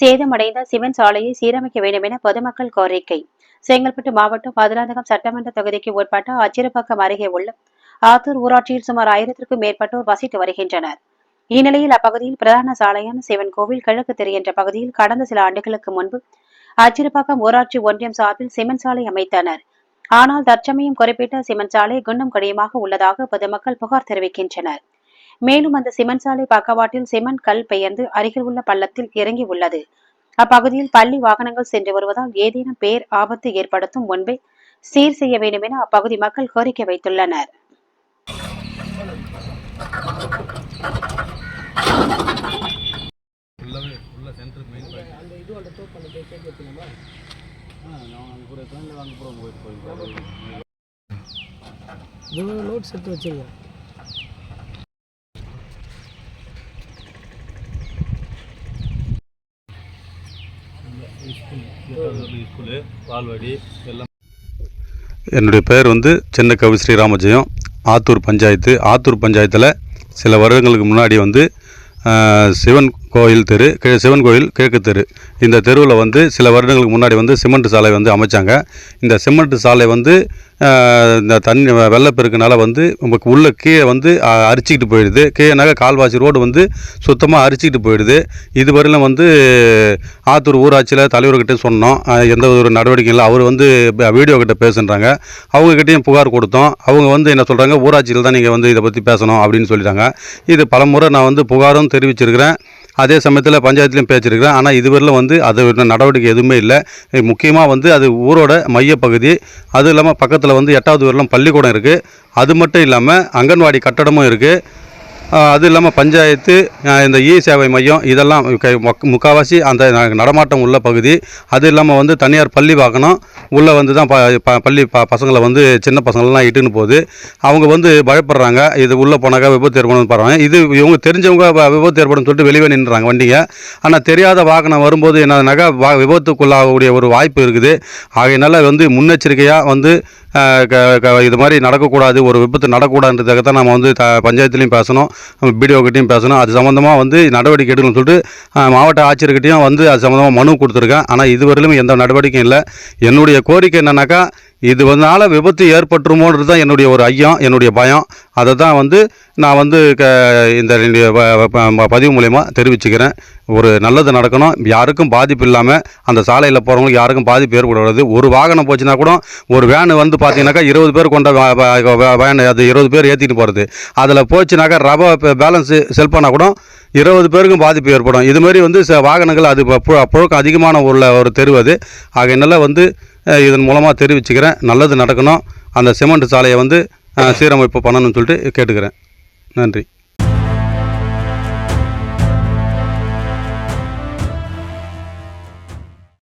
சேதமடைந்த சிமெண்ட் சாலையை சீரமைக்க வேண்டும் என பொதுமக்கள் கோரிக்கை. செங்கல்பட்டு மாவட்டம் மதுராந்தகம் சட்டமன்ற தொகுதிக்கு உட்பட்ட அச்சிறுபாக்கம் அருகே உள்ள ஆத்தூர் ஊராட்சியில் சுமார் ஆயிரத்திற்கும் மேற்பட்டோர் வசித்து வருகின்றனர். இந்நிலையில் அப்பகுதியில் பிரதான சாலையான சிவன் கோவில் கிழக்கு தெரு என்ற பகுதியில் கடந்த சில ஆண்டுகளுக்கு முன்பு அச்சிறுபாக்கம் ஊராட்சி ஒன்றியம் சார்பில் சிமெண்ட் சாலை அமைத்தனர். ஆனால் தற்சமயம் குறிப்பிட்ட சிமெண்ட் சாலை குண்டும் குழியுமாக உள்ளதாக பொதுமக்கள் புகார் தெரிவிக்கின்றனர். மேலும் அந்த சிமெண்ட் சாலை பக்கவாட்டில் சிமெண்ட் கல் பெயர்ந்து அருகில் உள்ள பள்ளத்தில் இறங்கி உள்ளது. அப்பகுதியில் பள்ளி வாகனங்கள் சென்று வருவதால் ஏதேனும் பேர் ஆபத்து ஏற்படுத்தும் முன்பே சீர் செய்ய வேண்டும் என அப்பகுதி மக்கள் கோரிக்கை வைத்துள்ளனர். ஃபுல்லாகவே ஃபுல்லாக சென்டர் ஸ்கூலு பால்வாடி எல்லாம் என்னுடைய பெயர் வந்து சின்ன கவி ஸ்ரீராமஜெயம். ஆத்தூர் பஞ்சாயத்து. ஆத்தூர் பஞ்சாயத்தில் சில வருடங்களுக்கு முன்னாடி வந்து சிவன் கோயில் தெரு கி- சிவன் கோயில் கிழக்கு தெரு. இந்த தெருவில் வந்து சில வருடங்களுக்கு முன்னாடி வந்து சிமெண்ட் சாலை வந்து அமைச்சாங்க. இந்த சிமெண்ட் சாலை வந்து இந்த தண்ணி வெள்ளப்பெருக்குனால வந்து நமக்கு உள்ள கீழே வந்து அரிச்சிக்கிட்டு போயிடுது. கீழேனாக்க கால்வாசி ரோடு வந்து சுத்தமாக அரிச்சிக்கிட்டு போயிடுது. இதுவரையிலும் வந்து ஆத்தூர் ஊராட்சியில் தலைவர்கிட்ட சொன்னோம். எந்த ஒரு நடவடிக்கையும் இல்லை. அவர் வந்து வீடியோ கிட்ட பேசுன்றாங்க. அவங்கக்கிட்டையும் புகார் கொடுத்தோம். அவங்க வந்து என்ன சொல்கிறாங்க ஊராட்சியில் தான் நீங்கள் வந்து இதை பற்றி பேசணும் அப்படின்னு சொல்லிட்டாங்க. இது பலமுறை நான் வந்து புகாரும் தெரிவிச்சிருக்கிறேன். அதே சமயத்தில் பஞ்சாயத்துலையும் பேச்சிருக்கிறேன் ஆனால் இதுவரையிலும் வந்து அது நடவடிக்கை எதுவுமே இல்லை. முக்கியமாக வந்து அது ஊரோட மையப்பகுதி. அதுவும் இல்லாமல் பக்கத்தில் வந்து எட்டாவது வரலாம் பள்ளிக்கூடம் இருக்குது அது மட்டும் இல்லாமல் அங்கன்வாடி கட்டடமும் இருக்குது அது இல்லாமல் பஞ்சாயத்து இந்த இ சேவை மையம் இதெல்லாம் முக்கால்வாசி அந்த நடமாட்டம் உள்ள பகுதி. அது இல்லாமல் வந்து தனியார் பள்ளி வாகனம். உள்ளே வந்து தான் ப ப- பள்ளி ப பசங்களை வந்து சின்ன பசங்களெலாம் இட்டுன்னு போகுது. அவங்க வந்து பயப்படுறாங்க. இது உள்ளே போனாக்கா விபத்து ஏற்படும் பாருவாங்க இது இவங்க தெரிஞ்சவங்க விபத்து ஏற்படும் சொல்லிட்டு வெளியே நின்றுறாங்க வண்டிங்க. ஆனால் தெரியாத வாகனம் வரும்போது என்னதுனாக்கா வா விபத்துக்குள்ளாகக்கூடிய ஒரு வாய்ப்பு இருக்குது. ஆகையினால வந்து முன்னெச்சரிக்கையாக வந்து இது மாதிரி நடக்கக்கூடாது ஒரு விபத்து நடக்கக்கூடாதுன்றதுக்காக தான் நம்ம வந்து த பஞ்சாயத்துலேயும் பேசணும் பிடிஓக்கிட்டையும் பேசணும். அது சம்மந்தமாக வந்து நடவடிக்கை எடுக்கணும்னு சொல்லிட்டு மாவட்ட ஆட்சியர்கிட்டையும் வந்து அது சம்மந்தமாக மனு கொடுத்துருக்கேன். ஆனால் இதுவரையிலும் எந்த நடவடிக்கையும் இல்லை. என்னுடைய கோரிக்கை என்னன்னாக்கா இது வந்தால விபத்து ஏற்பட்டுருமோன்றது தான் என்னுடைய ஒரு ஐயம் என்னுடைய பயம். அதை தான் வந்து நான் வந்து க இந்த பதிவு மூலயமா தெரிவிச்சுக்கிறேன். ஒரு நல்லது நடக்கணும். யாருக்கும் பாதிப்பு இல்லாமல் அந்த சாலையில் போகிறவங்களுக்கு யாருக்கும் பாதிப்பு ஏற்படக்கூடாது. ஒரு வாகனம் போச்சுன்னா கூட ஒரு வேனு வந்து பார்த்தீங்கன்னாக்கா இருபது பேர் கொண்ட வேனு அது இருபது பேர் ஏற்றிட்டு போகிறது அதில் போச்சுனாக்கா ரவ பேலன்ஸு செல் பண்ணால் கூட இருபது பேருக்கும் பாதிப்பு ஏற்படும். இது மாதிரி வந்து ச- வாகனங்கள் அது புழக்கம் அதிகமான உள்ள ஒரு தெருவது ஆகையினால வந்து இதன் மூலமாக தெரிவிச்சுக்கிறேன். நல்லது நடக்கணும். அந்த சிமெண்ட் சாலையை வந்து சீரமைப்பு பண்ணணும்னு சொல்லிட்டு கேட்டுக்கிறேன். நன்றி.